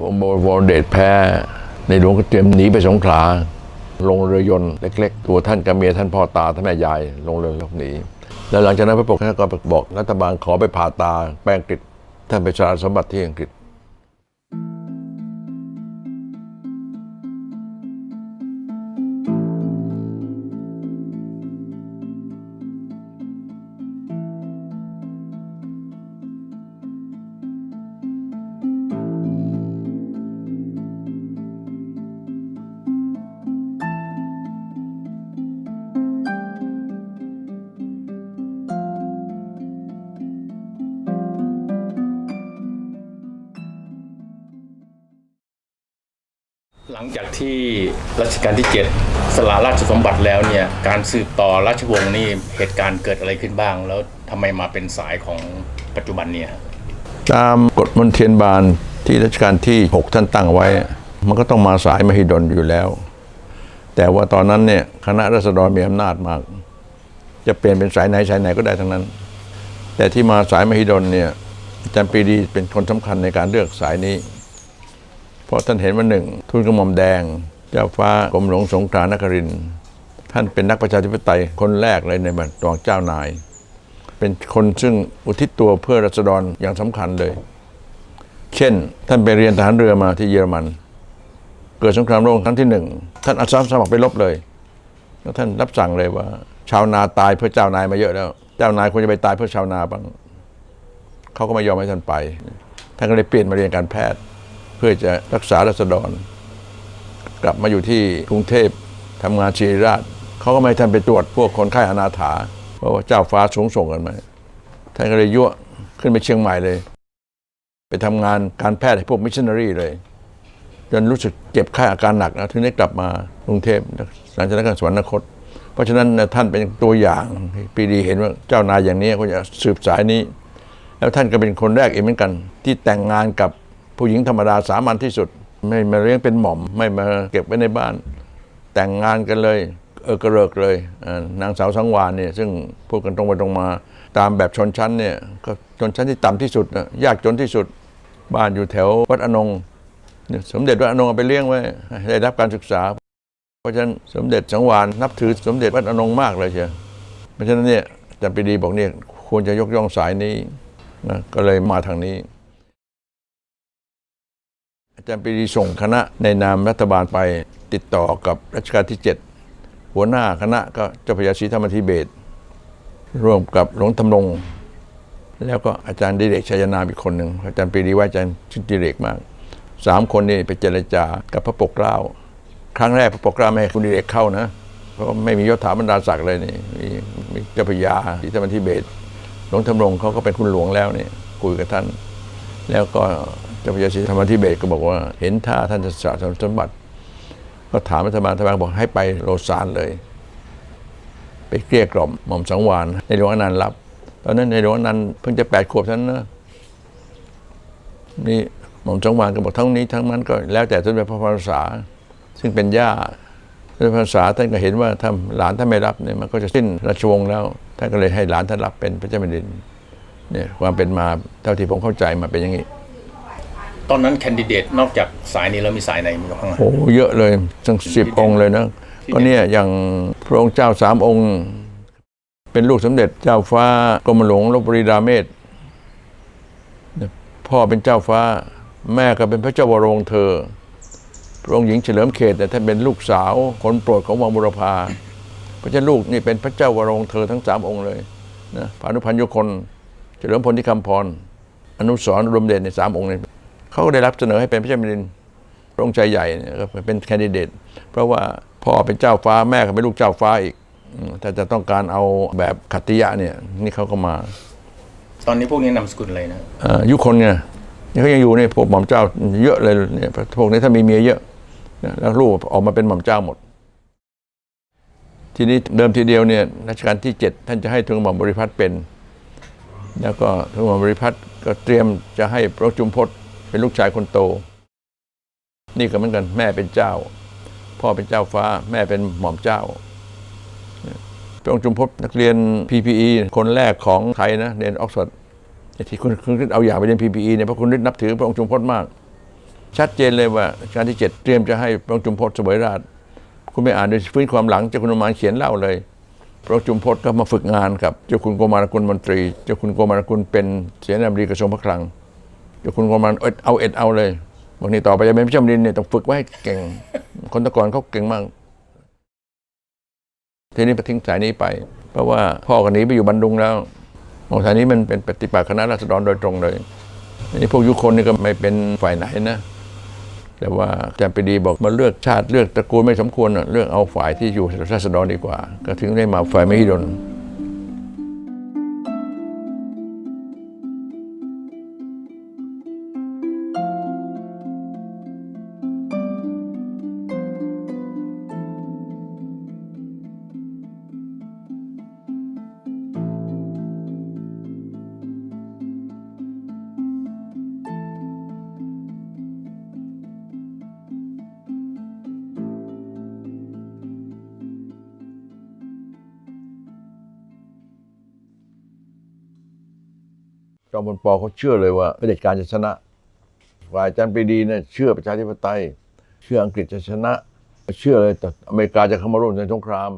ผมบอกวอเดชแพ้ ในหลวงก็เตรียมหนีไปสงขลา ลงเรือยนต์เล็กๆ ตัวท่านกับเมียท่านพ่อตาท่านแม่ยาย ลงเรือหลบหนี แล้วหลังจากนั้นพระปกท่านก็บอกรัฐบาลขอไปผ่าตาแปลงอังกฤษท่านไปสารสมบัติที่อังกฤษ งจากที่รัชกาลที่ 7 สละราชสมบัติแล้วเนี่ยการสืบต่อราชวงศ์นี่เหตุการณ์เกิดอะไรขึ้นบ้าง แล้วทำไมมาเป็นสายของปัจจุบันเนี่ยตามกฎมนเทียนบานที่รัชกาลที่ 6 ท่านตั้งไว้ มันก็ต้องมาสายมหิดลอยู่แล้ว แต่ว่าตอนนั้นเนี่ยคณะรัษฎรมีอำนาจมาก จะเปลี่ยนเป็นสายไหนสายไหนก็ได้ทั้งนั้น แต่ที่มาสายมหิดลเนี่ยอาจารย์ปรีดีเป็นคนสำคัญในการเลือกสายนี้ เพราะท่านเห็นว่าหนึ่งทุนกระหม่อมแดง เจ้าฟ้ากรมหลวงสงขลานครินท่านเป็นนักประชาธิปไตยคนแรกเลยในบัตรองเจ้านาย เป็นคนซึ่งอุทิศตัวเพื่อรัษฎรอย่างสำคัญเลย เช่น ท่านไปเรียนทหารเรือมาที่เยอรมัน เกิดสงครามโลกครั้งที่หนึ่งท่านอาสาสมัครไปรบเลยแล้วท่านรับสั่งเลยว่า ชาวนาตายเพื่อเจ้านายมาเยอะแล้ว เจ้านายควรจะไปตายเพื่อชาวนาบ้างเขาก็ไม่ยอมให้ท่านไป ท่านก็เลยเปลี่ยนมาเรียนการแพทย์ พื่อจะรักษารัษฎร กลับมาอยู่ที่กรุงเทพทำงานชีริราชเขาก็ไม่ท่านไปตรวจพวกคนไข้อนาถาเพราะว่าเจ้าฟ้าสูงส่งกันมาท่านก็เลยยั่วขึ้นไปเชียงใหม่เลย ไปทำงานการแพทย์ให้พวกมิชชันนารีเลยจนรู้สึกเจ็บไข้อาการหนักนะถึงได้กลับมากรุงเทพหลังจากนั้นก็สวรรคต เพราะฉะนั้นท่านเป็นตัวอย่างปีดีเห็นว่าเจ้านายอย่างนี้เขาจะสืบสายนี้ แล้วท่านก็เป็นคนแรกเองเหมือนกัน ที่แต่งงานกับ ผู้หญิงธรรมดาสามัญที่สุด ไม่มาเลี้ยงเป็นหม่อม ไม่มาเก็บไว้ในบ้าน แต่งงานกันเลยเออกระเริกเลยนางสาวสังวานเนี่ยซึ่งพูดกันตรงไปตรงมา ตามแบบชนชั้นเนี่ยก็ชนชั้นที่ต่ำที่สุดนะยากจนที่สุดบ้านอยู่แถววัดอนงสมเด็จวัดอนงเอาไปเลี้ยงไว้ได้รับการศึกษา เพราะฉะนั้นสมเด็จสังวานนับถือสมเด็จวัดอนงมากเลยเชียวเพราะฉะนั้นเนี่ยอาจารย์ปีดีบอกเนี่ยควรจะยกย่องสายนี้นะก็เลยมาทางนี้ อาจารย์ปรีดีส่งคณะในนามรัฐบาลไปติดต่อกับรัชกาลที่ 7 หัวหน้าคณะก็เจ้าพระยาศรีธรรมธิเบศร่วมกับหลวงธำรง แล้วก็อาจารย์ดิเรกชัยนามอีกคนหนึ่งอาจารย์ปรีดีว่าอาจารย์ชื่อดิเรกมากสามคนนี่ไปเจรจากับพระปกเกล้า ครั้งแรกพระปกเกล้าไม่ให้คุณดิเรกเข้านะเพราะไม่มียศถาบรรดาศักดิ์เลยนี่มีมีเจ้าพยาศรีธรรมธิเบศรหลวงธำรงเขาก็เป็นคุณหลวงแล้วนี่คุยกับท่าน แล้วก็ เจ้าพระยาศรีธรรมธิเบศก็บอกว่า เห็นท่าท่านจะสะสมบัติ ก็ถามรัฐบาลรัฐบาลบอกให้ไปโลซานเลย ไปเกลี้ยกล่อมหม่อมสังวานในหลวงอนันต์รับ ตอนนั้นในหลวงอนันต์เพิ่งจะแปดขวบเท่านั้นนะนี่หม่อมสังวานก็บอกทั้งนี้ทั้งนั้นก็แล้วแต่สมเด็จพระพันษา ซึ่งเป็นย่าสมเด็จพระพันษาท่านก็เห็นว่าถ้าหลานท่านไม่รับเนี่ยมันก็จะสิ้นราชวงศ์แล้ว ท่านก็เลยให้หลานท่านรับเป็นพระเจ้าแผ่นดินเนี่ยความเป็นมาเท่าที่ผมเข้าใจมาเป็นอย่างนี้ ตอนนั้นแคนดิเดตนอกจากสายนี้แล้วมีสายไหนมีบ้างโอ้เยอะเลยทั้งสิบองค์เลยนะก็เนี่ยอย่างพระองค์เจ้าสามองค์ เป็นลูกสมเด็จเจ้าฟ้ากรมหลวงลบบุรีราเมศพ่อเป็นเจ้าฟ้า แม่ก็เป็นพระเจ้าวรวงศ์เธอ พระองค์หญิงเฉลิมเขตแต่ยท่านเป็นลูกสาวคนโปรดของวังบุรพาเพราะฉะนั้นลูกนี่เป็นพระเจ้าวรวงศ์เธอทั้งสามองค์เลยนะพานุพันธ์ยุคน เฉลิมพลที่คำพรอนุสรณ์รวมเด่นในสามองค์นี้ เขาก็ได้รับเสนอให้เป็นพระเจ้าแผ่นดินพระองค์ชายใหญ่เนี่ยก็เป็นแคนดิเดต เพราะว่าพ่อเป็นเจ้าฟ้าแม่ก็เป็นลูกเจ้าฟ้าอีกอืมถ้าจะต้องการเอาแบบขัตติยะเนี่ย นี่เขาก็มา ตอนนี้พวกนี้นามสกุลอะไรนะเอ่อยุคนไงนี่เขายังอยู่เนี่ยพวกหม่อมเจ้าเยอะเลยเนี่ยพวกนี้ถ้ามีเมียเยอะเนี่ยแล้วลูกออกมาเป็นหม่อมเจ้าหมด ทีนี้เดิมทีเดียวเนี่ยรัชกาลที่ 7 ท่านจะให้ทุนกระหม่อมบริพัตรเป็น แล้วก็ทุนกระหม่อมบริพัตรก็เตรียมจะให้พระจุมพศ เป็นลูกชายคนโต นี่ก็เหมือนกัน แม่เป็นเจ้า พ่อเป็นเจ้าฟ้า แม่เป็นหม่อมเจ้าพระองค์จุมพศนักเรียน PPE คนแรกของไทยนะเรียนออกซฟอร์ดที่คุณคุณเอาอย่างไปเรียน PPE เนี่ยเพราะคุณฤทธิ์นับถือพระองค์จุมพศมาก ชัดเจนเลยว่ากาลที่7เตรียมจะให้พระองค์จุมพลเสวยราช คุณไปอ่านในฟื้นความหลังเจ้าคุณอมานเขียนเล่าเลยพระองค์จุมพลก็มาฝึกงานกับ เจ้าคุณโกมารกุลมนตรี เจ้าคุณโกมารกุลเป็นเสนาบดีกระทรวงพระคลัง เจ้าคุณโกมารเอ็ดเอาเอ็ดเอาเลยบอกนี่ต่อไปจะเป็นพระเจ้าแผ่นดินเนี่ยต้องฝึกไว้ให้เก่ง คนตะกอนเขาเก่งมาก ทีนี้ไปทิ้งสายนี้ไป เพราะว่าพ่อกันหนีไปอยู่บันดุงแล้วมองสายนี้มันเป็นปฏิปักษ์คณะราษฎรโดยตรงเลยนี่พวกยุคนนี่ก็ไม่เป็นฝ่ายไหนนะ แต่ว่าอาจารย์ปีดีบอกมาเลือกชาติเลือกตระกูลไม่สมควรเลือกเอาฝ่ายที่อยู่ราษฎรดีกว่า ก็ถึงได้มาฝ่ายไมหิดล จอมพลปอเขาเชื่อเลยว่าเผด็จการจะชนะฝ่ายจันปรีดีเนี่ยเชื่อประชาธิปไตย เชื่ออังกฤษจะชนะ เชื่อเลยแต่อเมริกาจะเข้ามาร่วมในสงคราม